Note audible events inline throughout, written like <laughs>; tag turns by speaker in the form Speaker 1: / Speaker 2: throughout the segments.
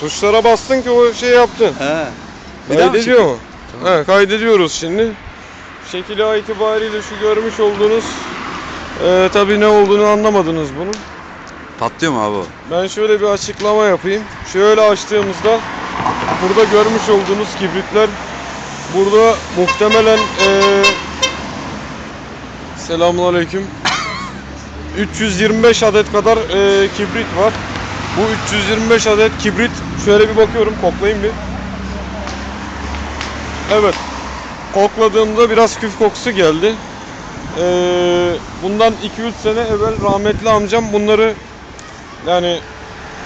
Speaker 1: Tuşlara bastın ki o şey yaptın.
Speaker 2: He. Bir daha mı
Speaker 1: Kaydediyor mu?
Speaker 2: Tamam.
Speaker 1: He, kaydediyoruz şimdi. Şekil itibariyle şu görmüş olduğunuz e, tabii ne olduğunu anlamadınız bunun.
Speaker 2: Patlıyor mu abi o?
Speaker 1: Ben şöyle bir açıklama yapayım. Şöyle açtığımızda burada görmüş olduğunuz kibritler burada muhtemelen eee Selamünaleyküm. <laughs> 325 adet kadar eee, kibrit var. Bu 325 adet kibrit şöyle bir bakıyorum koklayayım bir. Evet. Kokladığımda biraz küf kokusu geldi. Eee, bundan 2-3 sene evvel rahmetli amcam bunları yani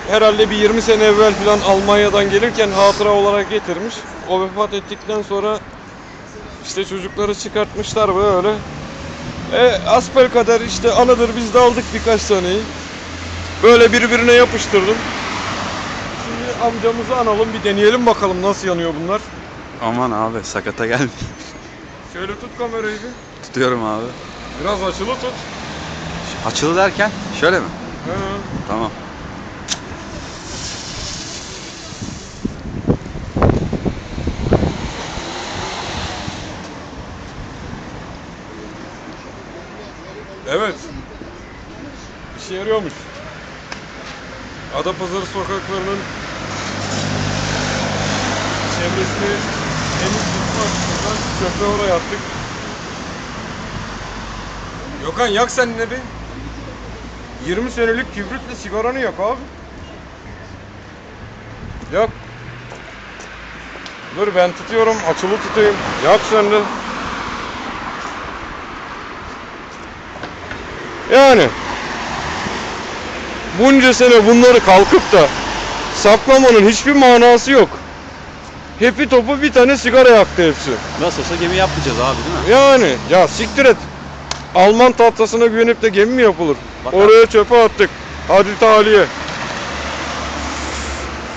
Speaker 1: herhalde bir 20 sene evvel falan Almanya'dan gelirken hatıra olarak getirmiş. O vefat ettikten sonra işte çocukları çıkartmışlar böyle. E asper kadar işte anıdır biz de aldık birkaç taneyi. Böyle birbirine yapıştırdım. Şimdi amcamızı analım bir deneyelim bakalım nasıl yanıyor bunlar.
Speaker 2: Aman abi sakata gelme.
Speaker 1: Şöyle tut kamerayı bir.
Speaker 2: Tutuyorum abi.
Speaker 1: Biraz açılı tut.
Speaker 2: Açılı derken şöyle mi?
Speaker 1: He.
Speaker 2: Tamam.
Speaker 1: Evet. İşe yarıyormuş. Adapazarı sokaklarının çevresini temiz tutma açısından çöpe oraya attık. Gökhan yak sen ne be? 20 senelik kibritle sigaranı yak abi. Yak. Dur ben tutuyorum, açılı tutayım. Yak sen de. Yani bunca sene bunları kalkıp da saklamanın hiçbir manası yok. Hepi topu bir tane sigara yaktı hepsi.
Speaker 2: Nasıl olsa gemi yapmayacağız abi değil mi?
Speaker 1: Yani ya siktir et. Alman tahtasına güvenip de gemi mi yapılır?
Speaker 2: Bak-
Speaker 1: Oraya çöpe attık. Hadi tahliye.